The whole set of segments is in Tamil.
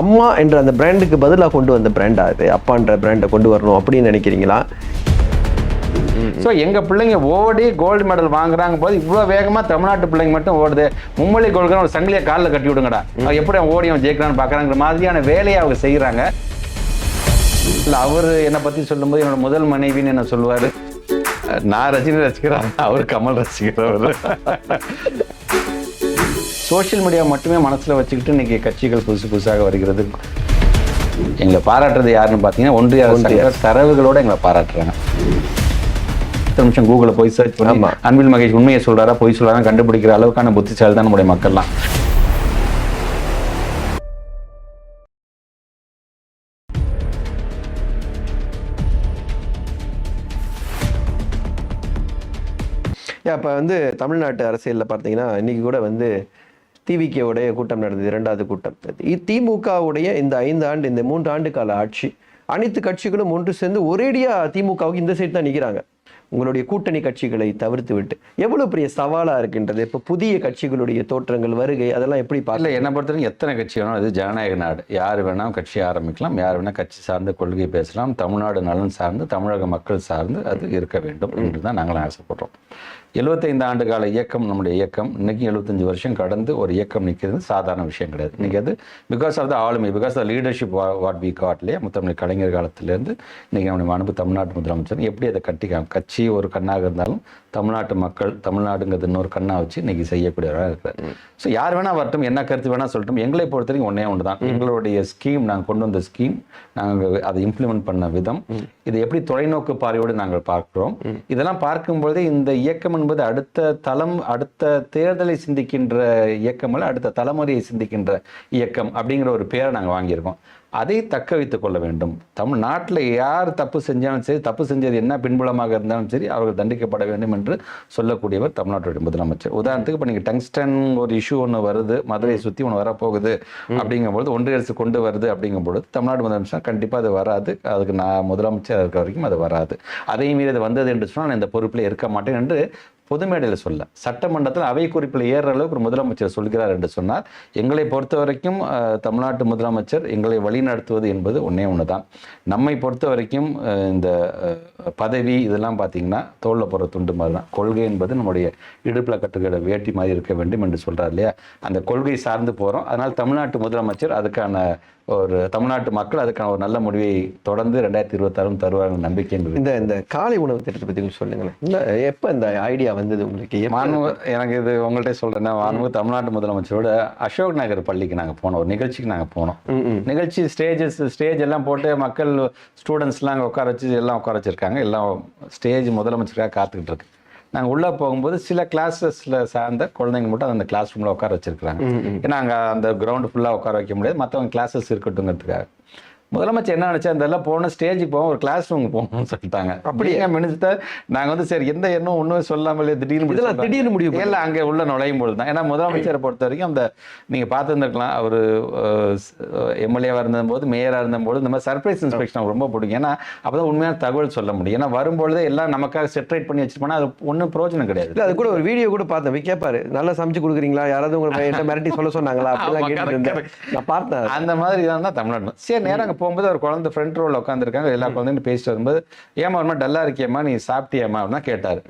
அம்மா என்ற அந்த பிராண்டுக்கு பதிலாக கொண்டு வந்த பிராண்டா இது? அப்பான்ற பிராண்டை கொண்டு வரணும் அப்படின்னு நினைக்கிறீங்களா? ஸோ எங்க பிள்ளைங்க ஓடி கோல்டு மெடல் வாங்குறாங்க போது இவ்வளோ வேகமா தமிழ்நாட்டு பிள்ளைங்க மட்டும் ஓடுது. மும்மொழி கோல்டு ஒரு சங்கிலியை காலில் கட்டி விடுங்கடா. அவன் எப்படி அவன் ஓடி அவன் ஜெயிக்கிறான்னு பார்க்குறாங்கிற மாதிரியான வேலையை அவங்க செய்கிறாங்க இல்லை அவர் என்னை பற்றி சொல்லும்போது என்னோட முதல் மனைவின்னு என்ன சொல்லுவார்? நான் ரஜினி ரசிக்கிறேன் அவர் கமல் ரசிக்கிறவர் சோஷியல் மீடியா மட்டுமே மனசில் வச்சுக்கிட்டு இன்னைக்கு கட்சிகள் புதுசு புதுசாக வருகிறது. எங்களை பாராட்டுறது யாருன்னு பார்த்தீங்கன்னா ஒன்றிய அரசு தரவுகளோட எங்களை பாராட்டுறாங்க. பத்து நிமிஷம் கூகுளில் போய் சர்ச் பண்ணி. அன்பில் மகேஷ் உண்மையை சொல்றாரா பொய் சொல்றாரா கண்டுபிடிக்கிற அளவுக்கான புத்திசாலி தான் நம்முடைய மக்கள்லாம். அப்போ வந்து தமிழ்நாட்டு அரசியலில் பார்த்தீங்கன்னா இன்னைக்கு கூட வந்து திவிகேவுடைய கூட்டம் நடந்தது இரண்டாவது கூட்டம். திமுகவுடைய இந்த ஐந்து ஆண்டு இந்த மூன்று ஆண்டு கால ஆட்சி அனைத்து கட்சிகளும் ஒன்று சேர்ந்து ஒரேடியா திமுகவுக்கு இந்த சைடு தான் நிற்கிறாங்க உங்களுடைய கூட்டணி கட்சிகளை தவிர்த்து விட்டு எவ்வளவு பெரிய சவாலா இருக்கின்றது? இப்போ புதிய கட்சிகளுடைய தோற்றங்கள் வருகை அதெல்லாம் எப்படி பார்க்கல என்னை பொறுத்தவரைக்கும் எத்தனை கட்சி வேணாலும் இது ஜனநாயக நாடு. யார் வேணாலும் கட்சி ஆரம்பிக்கலாம் யார் வேணா கட்சி சார்ந்து கொள்கை பேசலாம் தமிழ்நாடு நலன் சார்ந்து தமிழக மக்கள் சார்ந்து அது இருக்க வேண்டும் என்று தான் நாங்களும் ஆசைப்படுறோம். 75 ஆண்டு கால இயக்கம் நம்முடைய இயக்கம். இன்றைக்கி எழுபத்தஞ்சி வருஷம் கடந்து ஒரு இயக்கம் நிற்கிறது. சாதாரண விஷயம் கிடையாது. இன்றைக்கி அது பிகாஸ் ஆஃப் த ஆளுமை because the leadership what we காட்லேயே Muthamizh Kalaignar காலத்திலேருந்து இன்னைக்கு நம்முடைய அனுப்பு தமிழ்நாட்டு முதலமைச்சர் எப்படி அதை கட்டிக்காம கட்சி ஒரு கண்ணாக இருந்தாலும் தமிழ்நாட்டு மக்கள் தமிழ்நாடுங்கிறது இன்னொரு கண்ணா வச்சு இன்னைக்கு செய்யக்கூடியவராக இருக்கிறார். ஸோ யார் வேணா வரட்டும் என்ன கருத்து வேணா சொல்லட்டும் எங்களை பொறுத்த வரைக்கும் ஒன்றே ஒன்று தான் எங்களுடைய ஸ்கீம் நாங்கள் கொண்டு வந்த ஸ்கீம் நாங்கள் அதை இம்ப்ளிமெண்ட் பண்ண விதம் இதை எப்படி தொலைநோக்கு பார்வையோடு நாங்கள் பார்க்கிறோம் இதெல்லாம் பார்க்கும்பொழுதே இந்த இயக்கம் என்பது அடுத்த தளம் அடுத்த தேர்தலை சிந்திக்கின்ற இயக்கம் அல்ல அடுத்த தலைமுறையை சிந்திக்கின்ற இயக்கம் அப்படிங்கிற ஒரு பேரை நாங்கள் வாங்கியிருக்கோம். அதை தக்க வைத்துக் கொள்ள வேண்டும். தமிழ்நாட்டில் யார் தப்பு செஞ்சாலும் சரி தப்பு செஞ்சது என்ன பின்புலமாக இருந்தாலும் சரி அவர்கள் தண்டிக்கப்பட வேண்டும் என்று சொல்லக்கூடியவர் தமிழ்நாட்டுடைய முதலமைச்சர். உதாரணத்துக்கு இப்போ நீங்கள் டங்ஸ்டன் ஒரு இஷ்யூ ஒன்று வருது மதுரையை சுற்றி ஒன்று வரப்போகுது அப்படிங்கும்பொழுது ஒன்றிய அரசு கொண்டு வருது அப்படிங்கும்பொழுது தமிழ்நாடு முதலமைச்சர் கண்டிப்பாக அது வராது. அதுக்கு நான் முதலமைச்சர் இருக்க வரைக்கும் அது வராது. அதே மீறி அது வந்தது என்று சொன்னால் நான் இந்த பொறுப்பில் இருக்க மாட்டேன் என்று பொது மேடையில் சொல்ல. சட்டமன்றத்தில் அவை குறிப்பில் ஏறுற அளவுக்கு ஒரு முதலமைச்சர் சொல்கிறார் என்று சொன்னார் எங்களை பொறுத்த வரைக்கும் தமிழ்நாட்டு முதலமைச்சர் எங்களை வழிநடத்துவது என்பது ஒன்றே ஒன்று தான் நம்மை பொறுத்த வரைக்கும் இந்த பதவி இதெல்லாம் பார்த்தீங்கன்னா தோளில் போகிற துண்டு மாதிரி தான் கொள்கை என்பது நம்முடைய இடுப்பில் கட்டுக்கிற வேட்டி மாதிரி இருக்க வேண்டும் என்று சொல்கிறார் இல்லையா? அந்த கொள்கை சார்ந்து போகிறோம் அதனால் தமிழ்நாட்டு முதலமைச்சர் அதுக்கான ஒரு தமிழ்நாட்டு மக்கள் அதுக்கான ஒரு நல்ல முடிவை தொடர்ந்து ரெண்டாயிரத்தி இருபத்தாறும் தருவாங்க நம்பிக்கை என்பது இந்த இந்த காலை உணவு திட்டத்தை பற்றி சொல்லுங்களேன். இல்லை எப்போ இந்த ஐடியா வந்தது உங்களுக்கு மாண்பு எனக்கு இது உங்கள்கிட்ட சொல்றேன்னா மாண்பு தமிழ்நாட்டு முதலமைச்சரோட அசோக் நகர் பள்ளிக்கு நாங்கள் போனோம் ஒரு நிகழ்ச்சிக்கு நாங்கள் போனோம். நிகழ்ச்சி ஸ்டேஜஸ் ஸ்டேஜ் எல்லாம் போட்டு மக்கள் ஸ்டூடெண்ட்ஸ்லாம் அங்கே உட்கார வச்சு எல்லாம் உட்கார வச்சிருக்காங்க. எல்லாம் ஸ்டேஜ் முதலமைச்சருக்காக காத்துக்கிட்டு இருக்கு. நாங்கள் உள்ளே போகும்போது சில கிளாஸஸில் சார்ந்த குழந்தைங்க மட்டும் அந்த கிளாஸ் ரூமில் உட்கார வச்சிருக்காங்க ஏன்னா அங்கே அந்த கிரவுண்டு ஃபுல்லாக உட்கார வைக்க முடியாது. மற்றவங்க கிளாஸஸ் இருக்கட்டுங்கிறதுக்காக முதலமைச்சர் என்ன நினைச்சா இதெல்லாம் போகணும் ஸ்டேஜுக்கு போவோம் ஒரு கிளாஸ் ரூம் போகணும்னு சொல்லிட்டாங்க. அப்படியே? மினிஸ்டர் நாங்கள் வந்து சரி எந்த எண்ணம் ஒன்றும் சொல்லாமலே திடீர்னு இதெல்லாம். திடீர்னு முடிவு இல்ல அங்க உள்ள நுழையும் பொழுது தான். ஏன்னா முதலமைச்சரை பொறுத்த வரைக்கும் அந்த நீங்க பார்த்துருந்துருக்கலாம் அவர் எம்எல்ஏவா இருந்தபோது மேயரா இருந்தபோது இந்த மாதிரி சர்ப்ரைஸ் இன்ஸ்பெக்ஷன் ரொம்ப பிடிக்கும். ஏன்னா அப்பதான் உண்மையான தகவல் சொல்ல முடியும். ஏன்னா வரும்பொழுதே எல்லாம் நமக்காக செட்டரேட் பண்ணி வச்சிருப்போம்னா அது ஒன்றும் பிரயோஜனம் கிடையாது. இல்ல அது கூட ஒரு வீடியோ கூட பார்த்தேன். கேட்பாரு நல்லா சமைச்சு கொடுக்குறீங்களா? யாராவது உங்களை மிரட்டி சொல்ல சொன்னாங்களா? அப்படிலாம் இருந்தேன். நான் பார்த்தேன். அந்த மாதிரி தான் தமிழ்நாடு. சரி நேரம் அங்கே போகும்போது ஒரு குழந்தை ஃப்ரண்ட் ரோல உட்காந்துருக்காங்க எல்லா குழந்தையும் பேசிட்டு வரும்போது ஏமா ஒரு மாதிரி டல்லா இருக்கியம்மா? நீ சாப்பிட்டியம்மா? அப்படின்னா கேட்டாரு.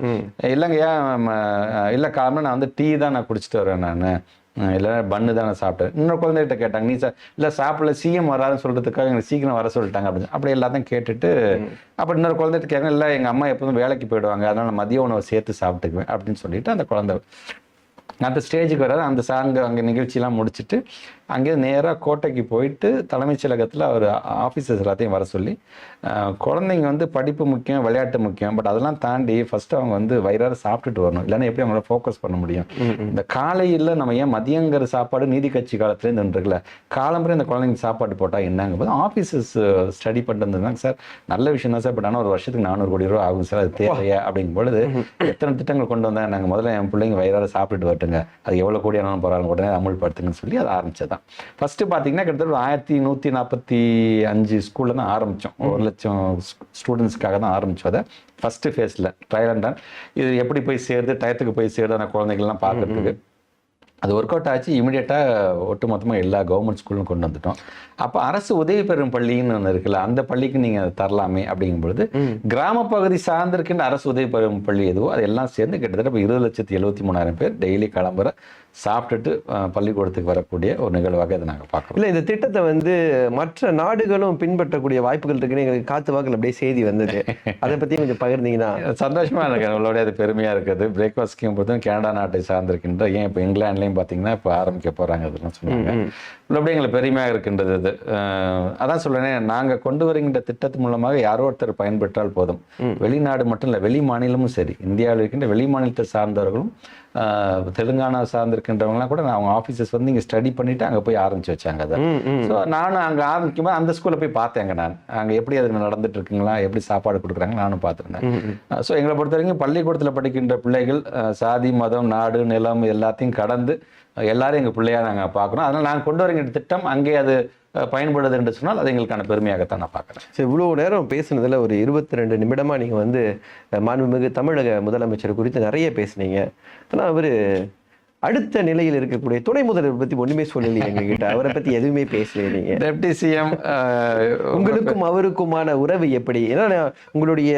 இல்லைங்க ஏன் இல்ல காரணம் நான் வந்து டீ தான் நான் குடிச்சிட்டு வரேன் நான். இல்லை பண்ணு தான் நான் சாப்பிட்டேன் இன்னொரு குழந்தைகிட்ட கேட்டாங்க நீ சா இல்லை சாப்பிடல சிஎம் வராதுன்னு சொல்றதுக்காக எனக்கு சீக்கிரம் வர சொல்லிட்டாங்க. அப்படின்னு. அப்படி எல்லாத்தையும் கேட்டுட்டு அப்புறம் இன்னொரு குழந்தைகிட்ட கேட்க இல்லை எங்கள் அம்மா எப்போதும் வேலைக்கு போயிடுவாங்க. அதனால மதிய உணவை சேர்த்து சாப்பிட்டுக்குவேன். அப்படின்னு சொல்லிட்டு அந்த குழந்தை அந்த ஸ்டேஜுக்கு வராது அந்த சாங் அங்கே நிகழ்ச்சியெல்லாம் முடிச்சுட்டு அங்கே நேராக கோட்டைக்கு போயிட்டு தலைமைச் செயலகத்தில் அவர் ஆஃபீஸர்ஸ் எல்லாத்தையும் வர சொல்லி குழந்தைங்க வந்து படிப்பு முக்கியம் விளையாட்டு முக்கியம் பட் அதெல்லாம் தாண்டி ஃபர்ஸ்ட் அவங்க வந்து வயிறார சாப்பிட்டுட்டு வரணும். இல்லைன்னா எப்படி அவங்கள ஃபோக்கஸ் பண்ண முடியும்? இந்த காலையில் நம்ம ஏன் மதியங்கிற சாப்பாடு நீதி கட்சி காலத்துலேருந்து இருக்குல்ல காலம்பரை இந்த குழந்தைங்க சாப்பாடு போட்டால் என்னங்க போது ஆஃபீஸர்ஸ் ஸ்டடி பண்ணிட்டு சார். நல்ல விஷயம் தான் சார் பட் ஆனால் ஒரு வருஷத்துக்கு நானூறு கோடி ரூபா ஆகும் சார் அது தேவையா அப்படிங்கும் பொழுது எத்தனை திட்டங்கள் கொண்டு வந்தாங்க? நாங்கள் முதல்ல என் பிள்ளைங்க வயிறார சாப்பிட்டுட்டு வரட்டுங்க. அது எவ்வளோ கோடி ஆனாலும் போகிறாங்க உடனே அமுல்படுத்துங்கன்னு சொல்லி அதை ஆரம்பிச்சது தான். ஃபர்ஸ்ட் பார்த்தீங்கன்னா கிட்டத்தட்ட ஆயிரத்தி நூற்றி நாற்பத்தி அஞ்சு ஸ்கூலில் தான் ஆரம்பித்தோம் ஒரு லட்சம் ஸ்டூடெண்ட்ஸ்க்காக தான் ஆரம்பிச்சோம் அதை. ஃபர்ஸ்ட் ஃபேஸில் ட்ரையல் அண்ட் இது எப்படி போய் சேருது? டயத்துக்கு போய் சேருது? அந்த குழந்தைகள்லாம் பார்க்கறதுக்கு அது ஒர்க் அவுட் ஆச்சு. இமிடியேட்டாக ஒட்டுமொத்தமாக எல்லா கவர்மெண்ட் ஸ்கூலும் கொண்டு வந்துட்டோம். அப்போ அரசு உதவி பெறும் பள்ளின்னு ஒன்று இருக்குல்ல அந்த பள்ளிக்கு நீங்கள் தரலாமே அப்படிங்கும் பொழுது கிராம பகுதி சார்ந்திருக்கின்ற அரசு உதவி பெறும் பள்ளி எதுவோ அதெல்லாம் சேர்ந்து கிட்டத்தட்ட இப்போ இருபது லட்சத்தி எழுபத்தி மூணாயிரம் பேர் டெய்லி கிளம்புற சாப்பிட்டுட்டு பள்ளிக்கூடத்துக்கு வரக்கூடிய ஒரு நிகழ்வாக இதை நாங்கள் பார்க்குறோம். இல்ல இந்த திட்டத்தை வந்து மற்ற நாடுகளும் பின்பற்றக்கூடிய வாய்ப்புகள் இருக்குன்னு எங்களுக்கு காத்து வாக்கில் அப்படியே செய்தி வந்தது. அதை பத்தி கொஞ்சம் பகிர்ந்தீங்கன்னா? சந்தோஷமா இருக்கு. உங்களோட அது பெருமையா இருக்குது. பிரேக்ஃபாஸ்ட் ஸ்கீம் பொறுத்தும் கனடா நாட்டை சார்ந்திருக்கின்ற ஏன் இப்போ இங்கிலாந்துலையும் பார்த்தீங்கன்னா இப்போ ஆரம்பிக்க போறாங்க அதெல்லாம் சொன்னாங்க உள்ளபடி எங்களுக்கு பெருமையாக இருக்கின்றது அது அதான் சொல்றேன் நாங்க கொண்டு வருகின்ற திட்டத்து மூலமாக யாரோ ஒருத்தர் பயன்பெற்றால் போதும். வெளிநாடு மட்டும் இல்லை வெளி மாநிலமும் சரி. இந்தியாவில் இருக்கின்ற வெளி மாநிலத்தை சார்ந்தவர்களும் தெலுங்கானா சார்ந்திருக்கின்றவங்களாம் கூட அவங்க ஆஃபீஸர்ஸ் வந்து இங்கே ஸ்டடி பண்ணிட்டு அங்கே போய் ஆரம்பிச்சு வச்சாங்க அதை. ஸோ நானும் அங்கே ஆரம்பிக்கும் போது அந்த ஸ்கூலில் போய் பார்த்தேங்க நான். அங்கே எப்படி அது நடந்துட்டு இருக்குங்களா எப்படி சாப்பாடு கொடுக்குறாங்க நானும் பார்த்துருந்தேன். ஸோ எங்களை பொறுத்த வரைக்கும் பள்ளிக்கூடத்தில் படிக்கின்ற பிள்ளைகள் சாதி மதம் நாடு நிலம் எல்லாத்தையும் கடந்து எல்லாரும் எங்கள் பிள்ளையா நாங்கள் பார்க்குறோம் அதனால் நாங்கள் கொண்டு வருகின்ற திட்டம் அங்கே அது பயன்படுது என்று சொன்னால் அது எங்களுக்கான பெருமையாகத்தான் நான் பார்க்குறேன். சரி இவ்வளோ நேரம் பேசுனதில் ஒரு இருபத்தி ரெண்டு நிமிடமாக நீங்கள் வந்து மாண்புமிகு தமிழக முதலமைச்சர் குறித்து நிறைய பேசுனீங்க. ஆனால் அவர் அடுத்த நிலையில் இருக்கக்கூடிய துணை முதல்வர் பத்தி ஒண்ணுமே சொல்லலையே எங்ககிட்ட. அவரை பத்தி எதுவுமே பேசலையே நீங்க. டெப்டி சிஎம் உங்களுக்கும் அவருக்குமான உறவு எப்படி? ஏன்னா உங்களுடைய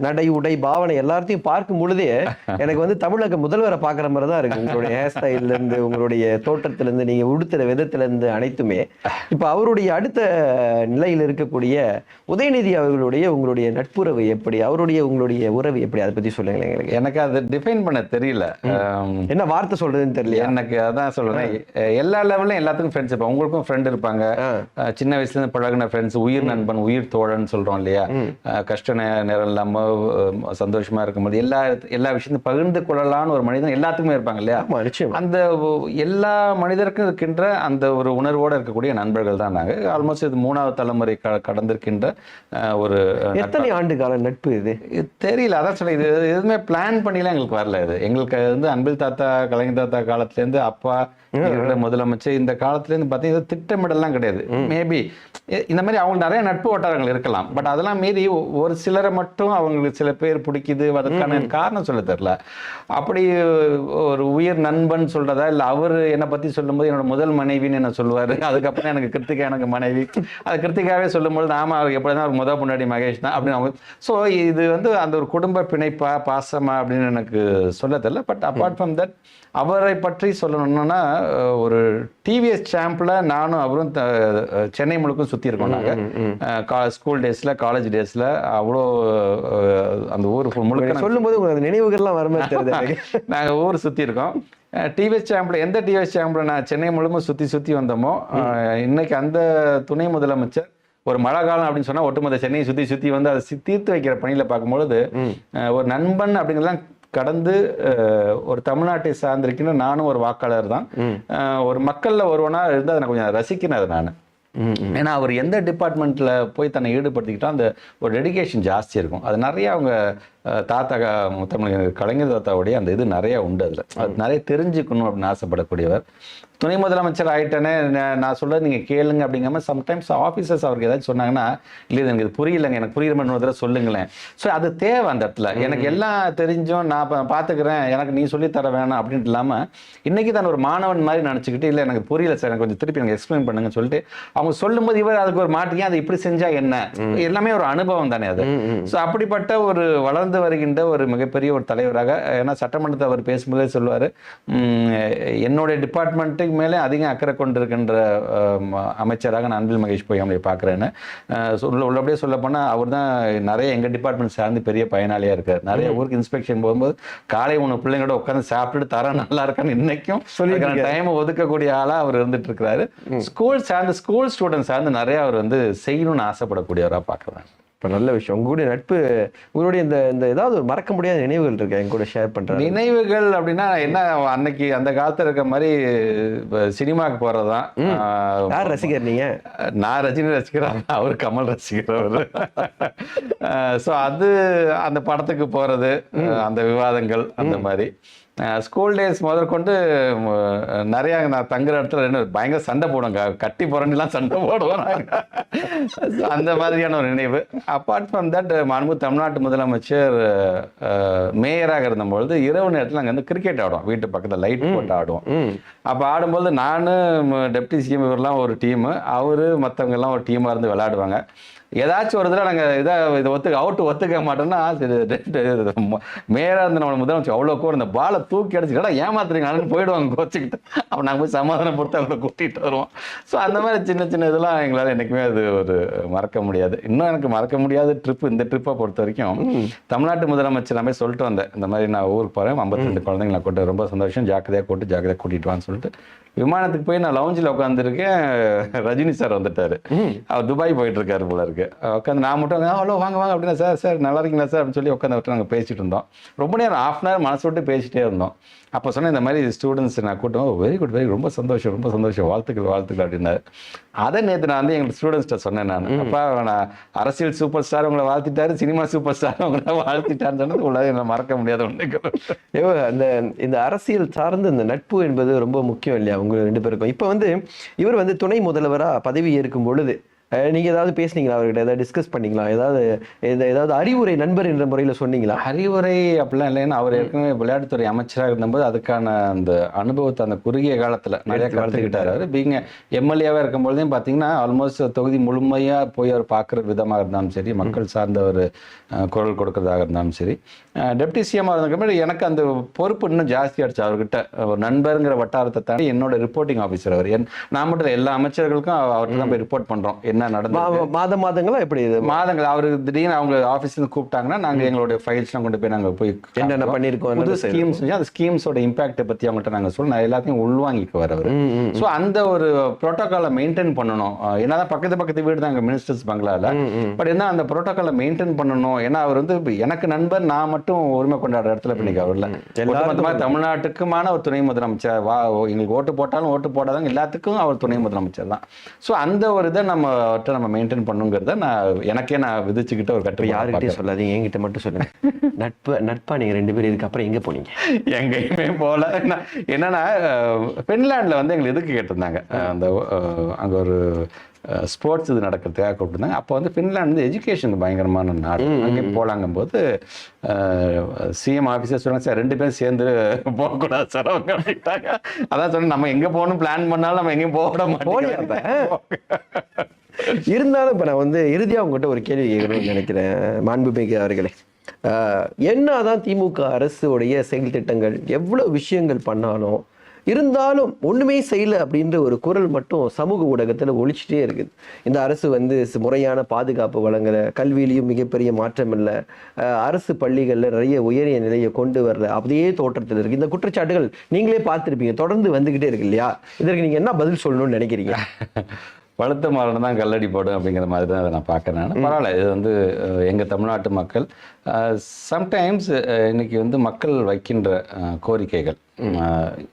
நடை உடை பாவனை எல்லாத்தையும் பார்க்கும் பொழுதே எனக்கு வந்து தமிழக முதல்வரை பார்க்குற மாதிரி தான் இருக்கு. உங்களுடைய ஹேர் ஸ்டைல்ல இருந்து உங்களுடைய தோற்றத்துல இருந்து நீங்க உடுத்துற விதத்துல இருந்து அனைத்துமே. இப்ப அவருடைய அடுத்த நிலையில் இருக்கக்கூடிய உதயநிதி அவர்களுடைய உங்களுடைய நட்புறவு எப்படி? அவருடைய உங்களுடைய உறவு எப்படி? அதை பத்தி சொல்லுங்களேன் எங்களுக்கு. எனக்கு அது டிஃபைன் பண்ண தெரியல. என்ன வார்த்தை சொல்றதுன்னு தெரியல எனக்கு அதான் சொல்றேன். எல்லா லெவல்லையும் எல்லாத்துக்கும் ஃப்ரெண்ட்ஸ் இருப்பாங்க. உங்களுக்கும் ஃப்ரெண்ட் இருப்பாங்க. சின்ன வயசுல இருந்து பழகின ஃப்ரெண்ட்ஸ் உயிர் நண்பன் உயிர் தோழன் சொல்றோம் இல்லையா? கஷ்ட நேரம் இல்லாம சந்தோஷமா இருக்கும்போது எல்லா எல்லா விஷயத்தையும் பகிர்ந்து கொள்ளலாம்னு ஒரு மனிதன் எல்லாத்துக்குமே இருப்பாங்க இல்லையா? அந்த எல்லா மனிதருக்கும் இருக்கின்ற அந்த ஒரு உணர்வோட இருக்கக்கூடிய நண்பர்கள் தான் நாங்க. ஆல்மோஸ்ட் இது மூணாவது தலைமுறை கடந்திருக்கின்ற ஒரு எத்தனை ஆண்டு கால நட்பு இது? தெரியல. அதான் சொல்ல இது எதுவுமே பிளான் பண்ணிலாம் எங்களுக்கு வரல இது. எங்களுக்கு வந்து அன்பில் தாத்தா கலைஞர் தாத்தா காலத்துலேருந்து அப்பா எங்களோட முதலமைச்சர் இந்த காலத்துலேருந்து பார்த்தீங்கன்னா இது திட்டமிடலாம் கிடையாது. மேபி இந்த மாதிரி அவங்களுக்கு நிறைய நட்பு வட்டாரங்கள் இருக்கலாம். பட் அதெல்லாம் மீறி ஒரு சிலரை மட்டும் அவங்களுக்கு சில பேர் பிடிக்குது. அதற்கான காரணம் சொல்ல தெரியல. அப்படி ஒரு உயிர் நண்பன் சொல்றதா? இல்லை அவர் என்னை பத்தி சொல்லும்போது என்னோட முதல் மனைவின்னு என்ன சொல்லுவாரு? அதுக்கப்புறம் எனக்கு கிருத்திகா எனக்கு மனைவி. அது கிருத்திகாவே சொல்லும்போது நாம அவர் எப்படிதான் அவர் முதல் முன்னாடி மகேஷ் தான் அப்படின்னு ஸோ இது வந்து அந்த ஒரு குடும்ப பிணைப்பா பாசமா அப்படின்னு எனக்கு சொல்ல தெரியல. பட் அப்பார்ட் ஃப்ரம் தட் அவரை பற்றி சொல்லணும்னா ஒரு டிவிஎஸ் சாம்பில் நானும் அவரும் சென்னை முழுக்கும் சுற்றி இருக்கோம் நாங்கள் ஸ்கூல் டேஸில் காலேஜ் டேஸில் அவ்வளோ அந்த ஊர் முழுக்க சொல்லும் போது உங்களுக்கு நினைவுகள்லாம் வர மாதிரி தெரியுது நாங்கள் ஊர் சுற்றி இருக்கோம். டிவிஎஸ் சாம்பிள் எந்த டிவிஎஸ் சாம்பிள் நான் சென்னை முழுமும் சுற்றி சுற்றி வந்தோமோ இன்னைக்கு அந்த துணை முதலமைச்சர் ஒரு மழை காலம் அப்படின்னு சொன்னா ஒட்டுமொத்த சென்னையை சுற்றி சுற்றி வந்து அதை தீர்த்து வைக்கிற பணியில் பார்க்கும்பொழுது ஒரு நண்பன் அப்படிங்கிறதெல்லாம் கடந்து ஒரு தமிழ்நாட்டை சார்ந்திருக்கின்ற நானும் ஒரு வாக்காளர் தான். ஒரு மக்கள்ல ஒருவனா இருந்து அதை கொஞ்சம் ரசிக்கிறேன் அதை நான். ஏன்னா அவர் எந்த டிபார்ட்மெண்ட்ல போய் தன்னை ஈடுபடுத்திக்கிட்டோ அந்த ஒரு டெடிகேஷன் ஜாஸ்தி இருக்கும். அது நிறைய அவங்க தாத்தா முத்தமிழ் கலைஞர் தாத்தாவுடைய அந்த இது நிறைய உண்டு அதில். அது நிறைய தெரிஞ்சுக்கணும் அப்படின்னு ஆசைப்படக்கூடியவர். துணை முதலமைச்சர் ஆயிட்டேனே நான் சொல்றது நீங்க கேளுங்க அப்படிங்காம சம்டைம்ஸ் ஆஃபீஸர்ஸ் அவருக்கு ஏதாச்சும் சொன்னாங்கன்னா இல்லை எனக்கு இது புரியலைங்க எனக்கு புரியுற மாதிரி சொல்லுங்களேன். ஸோ அது தேவை அந்த இடத்துல. எனக்கு எல்லாம் தெரிஞ்சும் நான் பார்த்துக்கிறேன் எனக்கு நீ சொல்லித் தர வேணாம் அப்படின்ட்டு இல்லாமல் இன்னைக்கு தான் ஒரு மாணவன் மாதிரி நினச்சிக்கிட்டு இல்லை எனக்கு புரியல சார் எனக்கு கொஞ்சம் திருப்பி எனக்கு எக்ஸ்பிளைன் பண்ணுங்கன்னு சொல்லிட்டு அவங்க சொல்லும்போது இவர் அதுக்கு ஒரு மாட்டிங்க அதை இப்படி செஞ்சா என்ன? எல்லாமே ஒரு அனுபவம் தானே அது. ஸோ அப்படிப்பட்ட ஒரு வளர்ந்து வருகின்ற ஒரு மிகப்பெரிய ஒரு தலைவராக ஏன்னா சட்டமன்றத்தை அவர் பேசும்போதே சொல்லுவார் என்னுடைய டிபார்ட்மெண்ட்டுக்கு மேலே அதிகம் அக்கறை கொண்டிருக்கின்ற அமைச்சராக நான் அன்பில் மகேஷ் போய் அவங்களை பார்க்குறேன்னு சொல்ல உள்ளபடியே சொல்ல போனால் அவர் தான் நிறைய எங்கள் டிபார்ட்மெண்ட் சார்ந்து பெரிய பயனாளியாக இருக்கார். நிறைய ஊருக்கு இன்ஸ்பெக்ஷன் போகும்போது காலை உணவு பிள்ளைங்களோட உட்காந்து சாப்பிட்டுட்டு தரம் நல்லா இருக்கான்னு இன்னைக்கும் சொல்லிட்டு டைம் ஒதுக்கக்கூடிய ஆளாக அவர் இருந்துட்டு இருக்கிறாரு. ஸ்கூல் சார்ந்து ஸ்கூல் ஸ்டூடெண்ட் சார்ந்து நிறைய அவர் வந்து செய்யணும்னு ஆசைப்படக்கூடியவராக பார்க்குறேன். இப்போ நல்ல விஷயம். உங்களுடைய நட்பு உங்களுடைய இந்த இந்த ஏதாவது ஒரு மறக்க முடியாத நினைவுகள் இருக்கு? என் கூட ஷேர் பண்றேன் நினைவுகள் அப்படின்னா என்ன அன்னைக்கு அந்த காலத்துல இருக்க மாதிரி இப்ப சினிமாக்கு போறதுதான். ஆஹ் யார் ரசிகர் நீங்க? நான் ரஜினி ரசிக்கிறேன் அவர் கமல் ரசிக்கிறவர் ஸோ அது அந்த படத்துக்கு போறது அஹ் அந்த விவாதங்கள் அந்த மாதிரி. ஸ்கூல் டேஸ் முதற்கொண்டு நிறைய நான் தங்குற இடத்துல ரெண்டு பயங்கர சண்டை போடுவாங்க கட்டி புரண்டிலாம் சண்டை போடுவோம். அந்த மாதிரியான ஒரு நினைவு. அப்பார்ட் ஃப்ரம் தட் மாண்பு தமிழ்நாட்டு முதலமைச்சர் மேயராக இருந்தபொழுது இரவு நேரத்தில் அங்கே வந்து கிரிக்கெட் ஆடுவோம். வீட்டு பக்கத்தில் லைட் போட்டு ஆடுவோம். அப்போ ஆடும்போது நான் டெப்டி சிஎம் இவரெல்லாம் ஒரு டீமு அவரு மற்றவங்க எல்லாம் ஒரு டீமாக இருந்து விளையாடுவாங்க. ஏதாச்சும் ஒரு தடவை நாங்கள் இதை இதை ஒத்துக்க அவுட்டு ஒத்துக்க மாட்டோம்னா மேயராக இருந்த நம்ம முதலமைச்சர் அவ்வளோ கூட இந்த பாலை தூக்கி அடிச்சுக்கடா ஏமாத்துறீங்கன்னு போயிடுவாங்க கோச்சிக்கிட்டு. அப்போ நாங்கள் போய் சமாதானப்படுத்தி அவங்கள கூட்டிகிட்டு வருவோம். ஸோ அந்த மாதிரி சின்ன சின்ன இதெல்லாம் எங்களால் என்றைக்குமே அது ஒரு மறக்க முடியாது. இன்னும் எனக்கு மறக்க முடியாத ட்ரிப் இந்த ட்ரிப்பை பொறுத்த வரைக்கும் தமிழ்நாட்டு முதலமைச்சர் போய் சொல்லிட்டு வந்தேன். இந்த மாதிரி நான் ஊருக்கு போகிறேன் ஐம்பத்தி ரெண்டு குழந்தைங்களை கூட்டு ரொம்ப சந்தோஷம். ஜாக்கிரதையாக கூட்டு ஜாக்கிரதையாக கூட்டிட்டு வான்னு சொல்லிட்டு விமானத்துக்கு போய் நான் லவுஞ்சில் உட்காந்துருக்கேன் ரஜினி சார் வந்துட்டாரு. அவர் துபாய் போயிட்டு இருக்காரு போல இருக்கு. உட்காந்து நான் மட்டும் ஹலோ வாங்க வாங்க அப்படின்னா சார் சார் நல்லா இருக்கீங்களா சார்? அப்படின்னு சொல்லி உட்காந்து நாங்கள் பேசிட்டு இருந்தோம். ரொம்ப நேரம் ஆஃப் அன் ஹவர் மனசு விட்டு பேசிட்டே இருந்தோம். அப்போ சொன்னேன் இந்த மாதிரி ஸ்டூடெண்ட்ஸ் நான் கூட்டம் வெரி குட் வெரி ரொம்ப சந்தோஷம் ரொம்ப சந்தோஷம். வாழ்த்துக்கள் வாழ்த்துக்கள் அப்படின்னாரு. அதை நேற்று நான் வந்து எங்கள் ஸ்டூடெண்ட்ஸ்ட்ட சொன்னேன் நான். அப்பா நான் அரசியல் சூப்பர் ஸ்டார் உங்களை வாழ்த்திட்டாரு சினிமா சூப்பர் ஸ்டார் உங்களை வாழ்த்திட்டாருன்னு சொன்னது உள்ளது என்ன மறக்க முடியாத ஒன்று அந்த இந்த அரசியல் சார்ந்த இந்த நட்பு என்பது ரொம்ப முக்கியம் இல்லையா? உங்க ரெண்டு பேருக்கும். இப்போ வந்து இவர் வந்து துணை முதல்வரா பதவி ஏற்கும் பொழுது அஹ், நீங்க ஏதாவது பேசுனீங்களா அவர்கிட்ட? ஏதாவது டிஸ்கஸ் பண்ணீங்களா? ஏதாவது ஏதாவது அறிவுரை நண்பர் என்ற முறையில சொன்னீங்களா? அறிவுரை அப்படிலாம் இல்லைன்னு அவர் ஏற்கனவே விளையாட்டுத்துறை அமைச்சராக இருந்தபோது அதுக்கான அந்த அனுபவத்தை அந்த குறுகிய காலத்தில் நிறைய கலந்துக்கிட்டார் அவர். பீங்க எம்எல்ஏவாக இருக்கும்பொழுதையும் பார்த்தீங்கன்னா ஆல்மோஸ்ட் தொகுதி முழுமையாக போய் அவர் பார்க்குற விதமாக இருந்தாலும் சரி மக்கள் சார்ந்த ஒரு குரல் கொடுக்கறதாக இருந்தாலும் சரி. டெப்டி சிஎம்மாக இருந்ததுக்கு எனக்கு அந்த பொறுப்பு இன்னும் ஜாஸ்தி ஆயிடுச்சு. அவர்கிட்ட ஒரு நண்பருங்கிற வட்டாரத்தை தாண்டி என்னோட ரிப்போர்ட்டிங் ஆஃபீஸர் அவர். என் நான் மட்டும் இல்ல, எல்லா அமைச்சர்களுக்கும் அவ- அவர்கிட்ட தான் போய் ரிப்போர்ட் பண்ணுறோம் என்ன நடந்தது? மா- மாத மாதங்களா எப்படி இது? மாதங்கள் அவர் திடீர்னு அவங்க ஆஃபீஸ்ல கூப்பிட்டாங்கன்னா நாங்க எங்களுடைய ஃபைல்ஸ்லாம் கொண்டு போய் நாங்க போய் என்னென்ன. பண்ணியிருக்கோம், புது. ஸ்கீம்ஸ் அந்த ஸ்கீம்ஸோட இம்பாக்ட்டை பத்தி அவங்கள்ட்ட நாங்க சொல்ல நான் எல்லாத்தையும் உள்வாங்கிக்குவார் அவர். ஸோ அந்த ஒரு ப்ரோட்டோகாலை மெயின்டைன் பண்ணணும். என்னதான் பக்கத்து பக்கத்து வீடு தான் மினிஸ்டர்ஸ் பங்களால. பட் என்ன அந்த ப்ரோட்டோகாலை மெயின்டைன் பண்ணணும்? ஏன்னா அவர் வந்து எனக்கு நண்பர் நான் மட்டும் உரிமை கொண்டாடுற இடத்துல பண்ணிக்க அவர்ல. தமிழ்நாட்டுக்குமான ஒரு துணை முதலமைச்சர். வா எங்களுக்கு ஓட்டு போட்டாலும் ஓட்டு போடாதாங்க எல்லாத்துக்கும் அவர் துணை முதலமைச்சர் தான். ஸோ அந்த ஒரு இதை நம்ம அவர்கிட்ட நம்ம மெயின்டைன் பண்ணுங்கிறத நான் எனக்கே நான் விதிச்சுக்கிட்ட ஒரு கட்டு யாருக்கிட்டையும் சொல்லாதீங்க என்கிட்ட மட்டும் சொல்லுங்க. நட்பு நட்பா நீங்க ரெண்டு பேரும் இதுக்கப்புறம் எங்க போனீங்க? எங்கேயுமே போல என்ன- என்னன்னா அஹ், பின்லாந்துல வந்து எங்களை எதுக்கு கேட்டிருந்தாங்க? அந்த அங்க ஒரு ஸ்போர்ட்ஸ் இது நடக்கிறதுக்காக கூப்பிட்டுருந்தாங்க. அப்போ வந்து பின்லாந்து வந்து எஜுகேஷன் பயங்கரமான நாடு. அங்கே போலாங்கும் போது சிஎம் ஆஃபீஸர் சொன்னாங்க சார் ரெண்டு பேரும் சேர்ந்து போகக்கூடாது சார். அவங்க அதான் சொன்னேன் நம்ம எங்க போகணும் பிளான் பண்ணாலும் நம்ம எங்கேயும் போக மாட்டோம் இருந்தாலும் இப்போ நான் வந்து இறுதியாக உங்கள்கிட்ட ஒரு கேள்வி கேட்கணும்னு நினைக்கிறேன் மாண்புமிகு அவர்களே. என்னதான் திமுக அரசுடைய செயல் திட்டங்கள் எவ்வளோ விஷயங்கள் பண்ணாலும் இருந்தாலும் ஒன்றுமே செய்யல அப்படின்ற ஒரு குரல் மட்டும் சமூக ஊடகத்தில் ஒழிச்சிட்டே இருக்குது. இந்த அரசு வந்து முறையான பாதுகாப்பு வழங்கலை கல்வியிலையும் மிகப்பெரிய மாற்றம் இல்லை. அரசு பள்ளிகளில் நிறைய உயரிய நிலையை கொண்டு வரல. அப்படியே தோற்றத்தில் இருக்குது இந்த குற்றச்சாட்டுகள் நீங்களே பார்த்துருப்பீங்க. தொடர்ந்து வந்துக்கிட்டே இருக்கு இல்லையா? இதற்கு நீங்கள் என்ன பதில் சொல்லணும்னு நினைக்கிறீங்க? பழுத்த மரம் தான் கல்லடி போடும் அப்படிங்கிற மாதிரி தான் அதை நான் பார்க்குறேன் நான். பரவாயில்ல இது வந்து அஹ், எங்க தமிழ்நாட்டு மக்கள் சம்டைம்ஸ் இன்னைக்கு வந்து மக்கள் வைக்கின்ற கோரிக்கைகள்.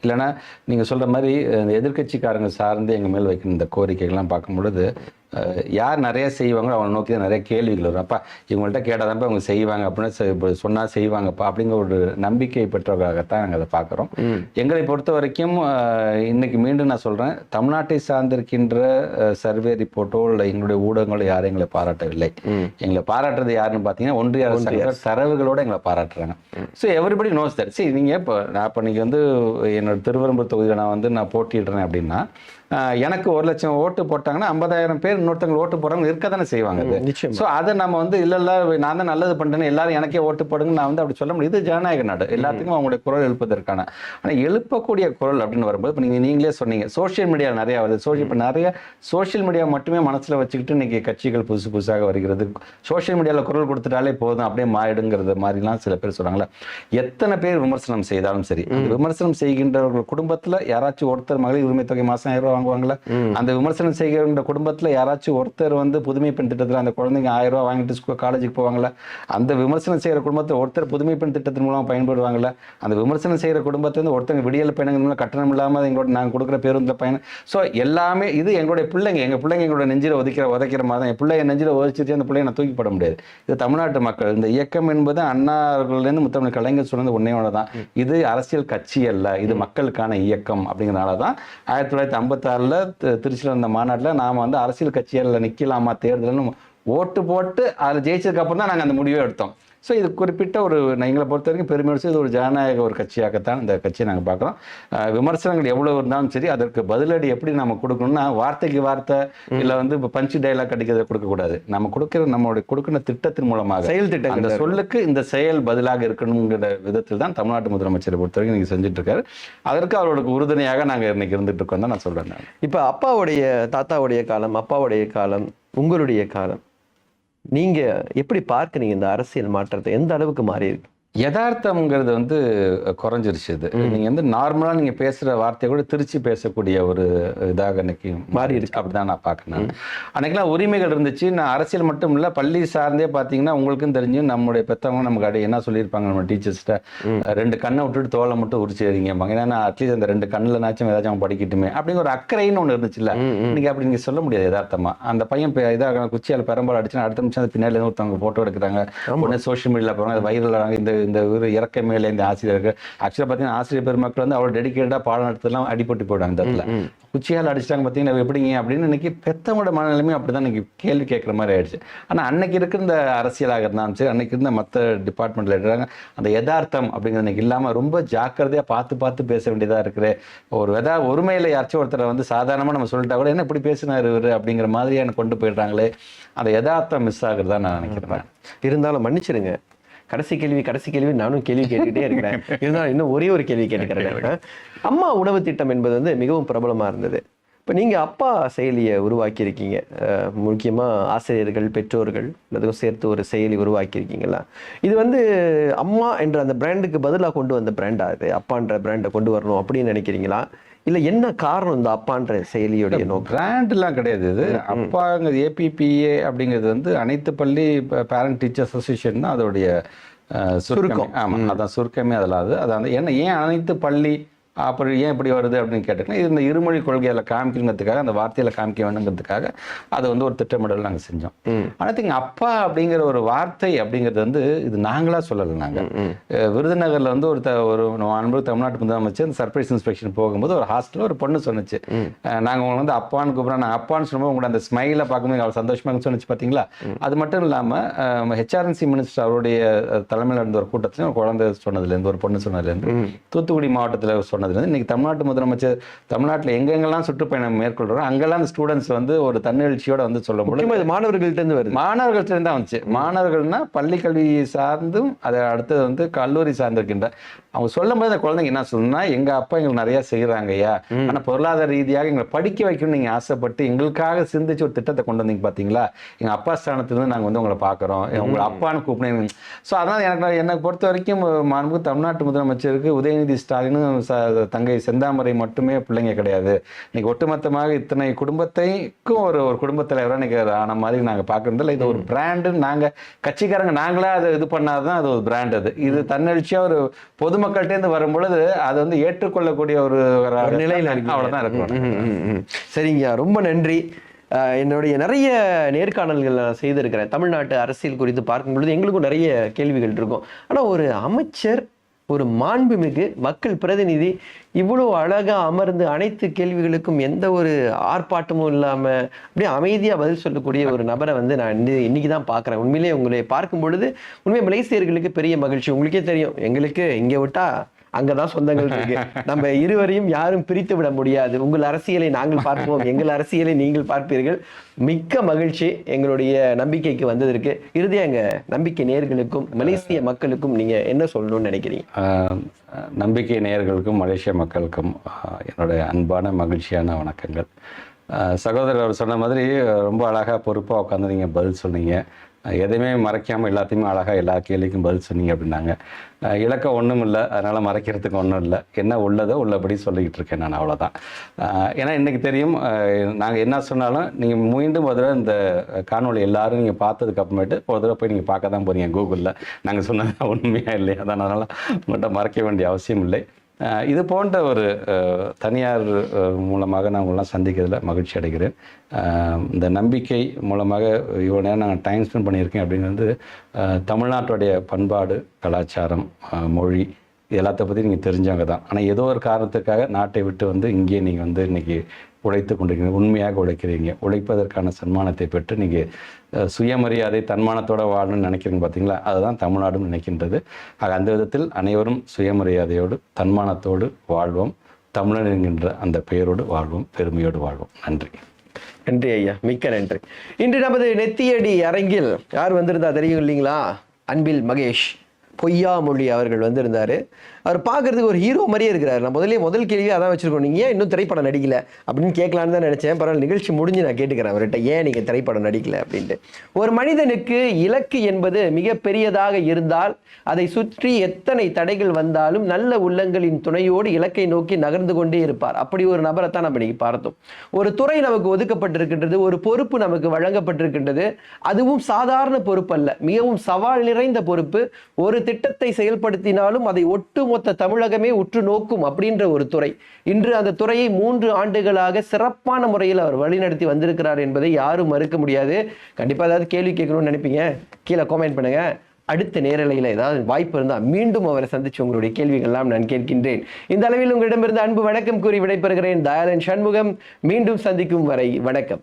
இல்லைன்னா நீங்க சொல்ற மாதிரி அஹ், எதிர்க்கட்சிக்காரங்க சார்ந்து எங்க மேல் வைக்கிற இந்த கோரிக்கைகள்லாம் பார்க்கும் பொழுது யார் நிறைய செய்வாங்களோ அவங்களை நோக்கி தான் நிறைய கேள்விகள் வரும். அப்பா இவங்கள்ட்ட கேட்டால் அவங்க செய்வாங்க அப்படின்னு சொன்னா செய்வாங்கப்பா அப்படிங்கிற ஒரு நம்பிக்கை பெற்றவர்களாகத்தான் நாங்கள் அதை பார்க்குறோம். எங்களை பொறுத்த வரைக்கும் இன்னைக்கு மீண்டும் நான் சொல்றேன் தமிழ்நாட்டை சார்ந்திருக்கின்ற சர்வே ரிப்போர்ட்டோ இல்லை எங்களுடைய ஊடகங்களோ யாரும் எங்களை பாராட்டவில்லை. எங்களை பாராட்டுறது யாருன்னு பார்த்தீங்கன்னா ஒன்றிய அரசு. தரவுகளோட எங்களை பாராட்டுறாங்க. ஸோ எவ்ரிபடி நோஸ் தட் சரி நீங்க இப்போ நான் இப்போ இன்னைக்கு வந்து என்னோட திருவரம்பூர் தொகுதியில் நான் வந்து நான் போட்டியிடுறேன் அப்படின்னா எனக்கு ஒரு லட்சம் ஓட்டு போட்டாங்கன்னா ஐம்பதாயிரம் பேர் இன்னொருத்தவங்க ஓட்டு போடுறவங்க இருக்க தானே செய்வாங்க ஸோ அதை நம்ம வந்து இல்ல இல்ல நான் தான் நல்லது பண்றேன்னு எல்லாரும் எனக்கே ஓட்டு போடுங்க நான் வந்து அப்படி சொல்ல முடியும். இது ஜனநாயக நாடு. எல்லாத்துக்கும் அவங்களுடைய குரல் எழுப்பதற்கான. ஆனா எழுப்பக்கூடிய குரல் அப்படின்னு வரும்போது இப்போ நீங்க நீங்களே சொன்னீங்க சோஷியல் மீடியா நிறைய வருது. சோஷியல் இப்போ நிறைய சோஷியல் மீடியா மட்டுமே மனசுல வச்சுக்கிட்டு இன்னைக்கு கட்சிகள் புதுசு புதுசாக வருகிறது. சோஷியல் மீடியால குரல் கொடுத்துட்டாலே போதும் அப்படியே மாறிடுங்கிறது மாதிரிலாம் சில பேர் சொல்றாங்களே எத்தனை பேர் விமர்சனம் செய்தாலும் சரி விமர்சனம் செய்கின்றவர்கள் குடும்பத்துல யாராச்சும் ஒருத்தர் மகளிர் உரிமை தொகை மாசம் ஆயிரம் ரூபாய் வாங்குவாங்கல்ல? அந்த விமர்சனம் செய்கிற குடும்பத்துல யாராச்சும் ஒருத்தர் வந்து புதுமை பெண் திட்டத்துல அந்த குழந்தைங்க ஆயிரம் ரூபாய் வாங்கிட்டு காலேஜுக்கு போவாங்கல்ல அந்த விமர்சனம் செய்கிற குடும்பத்தில் ஒருத்தர் புதுமை பெண் திட்டத்தின் மூலம் பயன்படுவாங்கல்ல அந்த விமர்சனம் செய்கிற குடும்பத்துல இருந்து ஒருத்தங்க விடியல் பயணங்கள் மூலம் கட்டணம் இல்லாமல் எங்களோட நாங்கள் கொடுக்குற பேருந்தில் பயணம். ஸோ எல்லாமே இது எங்களுடைய பிள்ளைங்க எங்கள் பிள்ளைங்க எங்களோட நெஞ்சில் ஒதுக்கிற உதைக்கிற மாதிரி தான். என் பிள்ளைய நெஞ்சில் ஒதிச்சிட்டு அந்த பிள்ளைய நான் தூக்கி போட முடியாது. இது தமிழ்நாட்டு மக்கள். இந்த இயக்கம் என்பது அண்ணா அவர்கள்லேருந்து முத்தமிழ் கலைஞர் சொன்னது ஒன்னே தான் இது அரசியல் கட்சி அல்ல. இது மக்களுக்கான இயக்கம் அப்படிங்கிறனால தான் ஆயிரத்தி தொள்ளாயிரத்தி ஐம்பத்தாறில் திருச்சியில் இருந்த மாநாட்டில் நாம் வந்து அரசியல் கட்சிகளில் நிற்கலாமா தேர்தல்னு ஓட்டு போட்டு அதில் ஜெயிச்சதுக்கு அப்புறம் தான் நாங்கள் அந்த முடிவே எடுத்தோம். ஸோ இது குறிப்பிட்ட ஒரு எங்களை பொறுத்த வரைக்கும் பெருமையோடு இது ஒரு ஜனநாயக ஒரு கட்சியாகத்தான் இந்த கட்சியை நாங்கள் பார்க்குறோம். விமர்சனங்கள் எவ்வளோ இருந்தாலும் சரி அதற்கு பதிலடி எப்படி நம்ம கொடுக்கணும்னா வார்த்தைக்கு வார்த்தை இல்லை வந்து இப்போ பஞ்சு டைலாக் அடிக்கிறத கொடுக்கக்கூடாது. நம்ம கொடுக்குற நம்மளுடைய கொடுக்கிற திட்டத்தின் மூலமாக. செயல் அந்த திட்டங்கள் சொல்லுக்கு இந்த செயல் பதிலாக இருக்கணுங்கிற விதத்தில் தான் தமிழ்நாட்டு முதலமைச்சரை பொறுத்த வரைக்கும் நீங்கள் செஞ்சுட்டு இருக்காரு அதற்கு அவர்களுக்கு உறுதுணையாக நாங்கள் இன்னைக்கு இருந்துட்டு இருக்கோம் தான் நான் சொல்கிறேன் இப்போ அப்பாவுடைய தாத்தாவுடைய காலம் அப்பாவுடைய காலம் உங்களுடைய காலம் நீங்க எப்படி பார்க்குறீங்க இந்த அரசியல் மாற்றத்தை? எந்த அளவுக்கு மாறி இருக்கு? யதார்த்தம்ங்கிறது வந்து குறைஞ்சிருச்சு இது. நீங்க வந்து நார்மலா நீங்க பேசுற வார்த்தையை கூட திருச்சி பேசக்கூடிய ஒரு இதாக இன்னைக்கு மாறி இருக்கு. அப்படிதான் நான் பார்க்கணும் அன்னைக்கெல்லாம் உரிமைகள் இருந்துச்சு. நான் அரசியல் மட்டும் இல்ல பள்ளி சார்ந்தே பாத்தீங்கன்னா உங்களுக்கும் தெரிஞ்சு நம்முடைய பெத்தவங்க நமக்கு அடி என்ன சொல்லியிருப்பாங்க நம்ம டீச்சர்ஸ்ட்ட ரெண்டு கண்ணை விட்டுட்டு தோலை மட்டும் உரிச்சு எறிங்கம்பாங்க. ஏன்னா அட்லீஸ்ட் அந்த ரெண்டு கண்ணுலனாச்சும் ஏதாச்சும் அவன் படிக்கட்டுமே. அப்படிங்கிற ஒரு அக்கறைன்னு ஒன்று இருந்துச்சுல்ல. இன்னைக்கு அப்படி நீங்க சொல்ல முடியாது யதார்த்தமா. அந்த பையன் இதாக குச்சியால் பெரம்பால் அடிச்சு அடுத்த நிமிஷம் பின்னாடி ஒருத்தவங்க போட்டோ எடுக்கிறாங்க. உடனே சோஷியல் மீடியாவில் போகிறாங்க வைரல் ஆகிறாங்க இந்த இந்த ஒரு இறக்க மேலே இந்த ஆசிரியர்கள். ஆக்சுவலாக பார்த்தீங்கன்னா ஆசிரியர் பெருமக்கள் வந்து அவ்வளோ டெடிக்கேட்டடாக பாடம் நடத்தலாம் அடிபட்டு போயிடுவாங்க இந்த இடத்துல. குச்சியால் அடிச்சிட்டாங்க பார்த்தீங்கன்னா எப்படிங்க அப்படின்னு இன்னைக்கு பெத்தவங்களோட மனநிலைமை அப்படி தான் இன்னைக்கு கேள்வி கேட்குற மாதிரி ஆயிடுச்சு. ஆனால் அன்னைக்கு இருக்கிற இந்த அரசியலாக இருந்தாலும் சரி அன்னைக்கு இருந்த மற்ற டிபார்ட்மெண்ட்டில் இருக்கிறாங்க அந்த யதார்த்தம் அப்படிங்கிறது இன்னைக்கு இல்லாமல் ரொம்ப ஜாக்கிரதையாக பார்த்து பார்த்து பேச வேண்டியதாக இருக்குது ஒரு வெதா ஒருமையில் யாராச்சும் ஒருத்தரை வந்து சாதாரணமாக நம்ம சொல்லிட்டா கூட என்ன இப்படி பேசினார் இவர்? அப்படிங்கிற மாதிரியான கொண்டு போயிடுறாங்களே. அந்த யதார்த்தம் மிஸ் ஆகுறதா நான் நினைக்கிறேன். இருந்தாலும் மன்னிச்சிடுங்க கடைசி கேள்வி கடைசி கேள்வி நானும் கேள்வி கேட்டுக்கிட்டே இருக்கிறேன். இருந்தாலும் இன்னும் ஒரே ஒரு கேள்வி கேட்டுக்கிறேன். அம்மா உணவு திட்டம் என்பது வந்து மிகவும் பிரபலமா இருந்தது. இப்போ நீங்க அப்பா செயலியை உருவாக்கி இருக்கீங்க அஹ், முக்கியமா ஆசிரியர்கள் பெற்றோர்கள் எல்லாத்துக்கும் சேர்த்து ஒரு செயலி உருவாக்கி இருக்கீங்களா இது வந்து அம்மா என்ற அந்த பிராண்டுக்கு பதிலாக கொண்டு வந்த பிராண்டா இது? அப்பான்ற பிராண்டை கொண்டு வரணும் அப்படின்னு நினைக்கிறீங்களா? இல்ல என்ன காரணம் இந்த அப்பான்ற செயலியுடைய நோக்கம்? பிராண்ட்லாம் கிடையாது இது. அப்பாங்க ஏபிபிஏ அப்படிங்கிறது வந்து அனைத்து பள்ளி பேரண்ட் டீச்சர் அசோசியேஷன் தான் அதோடைய சுருக்கம். ஆமாம் அதான் சுருக்கமே அதில் அது. அதான் என்ன ஏன் அனைத்து பள்ளி அப்படி ஏன் இப்படி வருது அப்படின்னு கேட்டிங்கன்னா இது இந்த இருமொழி கொள்கையில் காமிக்கணுங்கிறதுக்காக அந்த வார்த்தையில் காமிக்க வேணுங்கிறதுக்காக அதை வந்து ஒரு திட்டமிடல் நாங்கள் செஞ்சோம். ஆனால் இங்க அப்பா அப்படிங்கிற ஒரு வார்த்தை அப்படிங்கிறது வந்து இது நாங்களா சொல்லலை நாங்கள் விருதுநகர்ல வந்து ஒரு த ஒரு அன்பு தமிழ்நாட்டு முதலமைச்சர் சர்ப்ரைஸ் இன்ஸ்பெக்ஷன் போகும்போது ஒரு ஹாஸ்டல்ல ஒரு பொண்ணு சொன்னுச்சு. அஹ் நாங்க உங்களை வந்து அப்பான்னு கூப்பிட்றோம். நான் அப்பான்னு சொல்லும்போது உங்களோட அந்த ஸ்மைல பார்க்கும்போது அவ்வளோ சந்தோஷமா இருக்குன்னு சொன்னுச்சு பாத்தீங்களா? அது மட்டும் இல்லாம ஹெச்ஆர்என்சி மினிஸ்டர் அவருடைய தலைமையில இருந்த ஒரு கூட்டத்துல குழந்தை சொன்னதுலேருந்து ஒரு பொண்ணு சொன்னதுலேருந்து தூத்துக்குடி மாவட்டத்தில் சொன்னதுலேருந்து இன்னைக்கு தமிழ்நாட்டு முதலமைச்சர் தமிழ்நாட்டில் எங்கெங்கெல்லாம் சுற்றுப்பயணம் மேற்கொள்றோம் அங்கெல்லாம் அந்த ஸ்டூடெண்ட்ஸ் வந்து ஒரு தன்னெழுச்சியோட வந்து சொல்லும் பொழுது முக்கியமா இது மாணவர்கள்ட்ட இருந்து வருது. மாணவர்கள்ட்ட இருந்து தான் வந்துச்சு. மாணவர்கள்னா பள்ளி கல்வி சார்ந்தும் அதை அடுத்தது வந்து கல்லூரி சார்ந்திருக்கின்ற அவங்க சொல்லும் போது அந்த குழந்தைங்க என்ன சொல்லணும்னா எங்க அப்பா எங்களுக்கு நிறைய செய்யறாங்க ஐயா. ஆனா பொருளாதார ரீதியாக எங்களை படிக்க வைக்கணும்னு நீங்க ஆசைப்பட்டு எங்களுக்காக சிந்திச்சு ஒரு திட்டத்தை கொண்டு வந்தீங்க பாத்தீங்களா? எங்க அப்பா ஸ்தானத்திலிருந்து நாங்க வந்து உங்களை பாக்குறோம். உங்களை அப்பான்னு கூப்பிடுங்க ஸோ அதனால எனக்கு என்னை பொறுத்த வரைக்கும் மாண்பு தமிழ்நாட்டு முதலமைச்சருக்கு உதயநிதி ஸ்டாலினும் ச- தங்கை செந்தாமரை மட்டுமே பிள்ளைங்க கிடையாது. இன்னைக்கு ஒட்டுமொத்தமாக இத்தனை குடும்பத்தைக்கும் ஒரு ஒரு குடும்ப தலைவராக இன்னைக்கு ஆன மாதிரி நாங்க பார்க்கறதில்ல இது ஒரு பிராண்டு நாங்க கட்சிக்காரங்க நாங்களா அதை இது பண்ணாதான் அது ஒரு பிராண்ட் அது. இது தன்னெழுச்சியா ஒரு பொதுமக்கள்கிட்ட இருந்து வரும் பொழுது அது வந்து ஏற்றுக்கொள்ளக்கூடிய ஒரு நிலையில இருக்கு அவ்வளவுதான் இருக்கும். சரிங்கய்யா ரொம்ப நன்றி. என்னுடைய நிறைய நேர்காணல்கள் நான் செய்திருக்கிறேன். தமிழ்நாட்டு அரசியல் குறித்து பார்க்கும் பொழுது எங்களுக்கும் நிறைய கேள்விகள் இருக்கும். ஆனா ஒரு அமைச்சர் ஒரு மாண்புமிகு மக்கள் பிரதிநிதி இவ்வளோ அழகாக அமர்ந்து அனைத்து கேள்விகளுக்கும் எந்த ஒரு ஆர்ப்பாட்டமும் இல்லாமல் அப்படியே அமைதியாக பதில் சொல்லக்கூடிய ஒரு நபரை வந்து நான் இன்னைக்கு தான் பார்க்குறேன். உண்மையிலேயே உங்களை பார்க்கும் பொழுது உண்மையை மலேசியர்களுக்கு பெரிய மகிழ்ச்சி. உங்களுக்கே தெரியும். எங்களுக்கு இங்கே விட்டா அங்கதான் சொந்தங்கள் இருக்கு. நம்ம இருவரையும் யாரும் பிரித்து விட முடியாது. உங்கள் அரசியலை நாங்கள் பார்ப்போம். எங்கள் அரசியலை நீங்கள் பார்ப்பீர்கள். மிக்க மகிழ்ச்சி எங்களுடைய நம்பிக்கைக்கு வந்ததற்கு. இறுதியா எங்க நம்பிக்கை நேர்களுக்கும் மலேசிய மக்களுக்கும் நீங்க என்ன சொல்லணும்னு நினைக்கிறீங்க? நம்பிக்கை நேயர்களுக்கும் மலேசிய மக்களுக்கும் ஆஹ் என்னுடைய அன்பான மகிழ்ச்சியான வணக்கங்கள். ஆஹ் சகோதரர் அவர் சொன்ன மாதிரி ரொம்ப அழகாக பொறுப்பாக உட்காந்து நீங்கள் பதில் சொன்னீங்க. எதையுமே மறைக்காமல் எல்லாத்தையுமே அழகாக எல்லா கேள்விக்கும் பதில் சொன்னீங்க அப்படின்னாங்க. இலக்கம் ஒன்றும் இல்லை அதனால் மறைக்கிறதுக்கு ஒன்றும் இல்லை. என்ன உள்ளதோ உள்ளபடி சொல்லிக்கிட்டு இருக்கேன் நான் அவ்வளோதான் ஏன்னா இன்றைக்கி தெரியும் நாங்கள் என்ன சொன்னாலும் நீங்கள் மீண்டும் ஒரு தடவை இந்த காணொலி எல்லோரும் நீங்கள் பார்த்ததுக்கு அப்புறமேட்டு ஒரு தடவை போய் நீங்கள் பார்க்க தான் போகிறீங்க கூகுளில். நாங்கள் சொன்னது உண்மையாக இல்லையா? அதனால் உங்கள்கிட்ட மறைக்க வேண்டிய அவசியம் இல்லை. இது போன்ற ஒரு தனியார் மூலமாக நான் உங்களெலாம் சந்திக்கிறதுல மகிழ்ச்சி அடைகிறேன். இந்த நம்பிக்கை மூலமாக இவ்வளோ நேரம் நாங்கள் டைம் ஸ்பெண்ட் பண்ணியிருக்கேன் அப்படிங்கிறது தமிழ்நாட்டுடைய பண்பாடு கலாச்சாரம் மொழி இது எல்லாத்த பற்றி நீங்கள் தெரிஞ்சவங்க தான். ஆனால் ஏதோ ஒரு காரணத்துக்காக நாட்டை விட்டு வந்து இங்கேயே நீங்கள் வந்து இன்றைக்கி உழைத்து கொண்டிருக்கீங்க உண்மையாக உழைக்கிறீங்க. உழைப்பதற்கான சன்மானத்தை பெற்று நீங்கள் சுயமரியாதை தன்மானத்தோட வாழணும்னு நினைக்கிறீங்க பார்த்தீங்களா அதுதான் தமிழ்நாடும் நினைக்கின்றது. ஆக அந்த விதத்தில் அனைவரும் சுயமரியாதையோடு தன்மானத்தோடு வாழ்வோம். தமிழன் என்கின்ற அந்த பெயரோடு வாழ்வோம் பெருமையோடு வாழ்வோம். நன்றி. நன்றி ஐயா. மிக்க நன்றி. இன்று நமது நெத்தியடி அரங்கில் யார் வந்திருந்தா தெரியும் இல்லைங்களா? அன்பில் மகேஷ் பொய்யாமொழி அவர்கள் வந்திருந்தாரு. அவர் பார்க்கறதுக்கு ஒரு ஹீரோ மாதிரியே இருக்கிறார். நான் முதல்ல முதல் கேள்வி அதான் வச்சிருக்கோம். நீங்கள் ஏன் இன்னும் திரைப்படம் நடிக்கல? அப்படின்னு கேட்கலான்னு தான் நினைச்சேன். பரவாயில்ல நிகழ்ச்சி முடிஞ்சு நான் கேட்டுக்கிறேன் அவர்கிட்ட. ஏன் நீங்கள் திரைப்படம் நடிக்கல? அப்படின்ட்டு. ஒரு மனிதனுக்கு இலக்கு என்பது மிக பெரியதாக இருந்தால் அதை சுற்றி எத்தனை தடைகள் வந்தாலும் நல்ல உள்ளங்களின் துணையோடு இலக்கை நோக்கி நகர்ந்து கொண்டே இருப்பார். அப்படி ஒரு நபரை தான் நம்ம இன்னைக்கு பார்த்தோம். ஒரு துறை நமக்கு ஒதுக்கப்பட்டிருக்கின்றது ஒரு பொறுப்பு நமக்கு வழங்கப்பட்டிருக்கின்றது. அதுவும் சாதாரண பொறுப்பு அல்ல மிகவும் சவால் நிறைந்த பொறுப்பு. ஒரு திட்டத்தை செயல்படுத்தினாலும் அதை ஒட்டுமொத்த தமிழகமே உற்று நோக்கும் அப்படின்ற ஒரு துறை. இன்று அந்த துறையை மூன்று ஆண்டுகளாக சிறப்பான முறையில் அவர் வழிநடத்தி வந்திருக்கிறார் என்பதை யாரும் மறுக்க முடியாது. கண்டிப்பாக ஏதாவது கேள்வி கேட்கணும்னு நினைப்பீங்க. கீழே காமெண்ட் பண்ணுங்க. அடுத்த நேரலையில் ஏதாவது வாய்ப்பு இருந்தால் மீண்டும் அவரை சந்திச்சு உங்களுடைய கேள்விகள்லாம் நான் கேட்கின்றேன். இந்த அளவில் உங்களிடமிருந்து அன்பு வணக்கம் கூறி விடைபெறுகிறேன். தயாளன் சண்முகம். மீண்டும் சந்திக்கும் வரை வணக்கம்.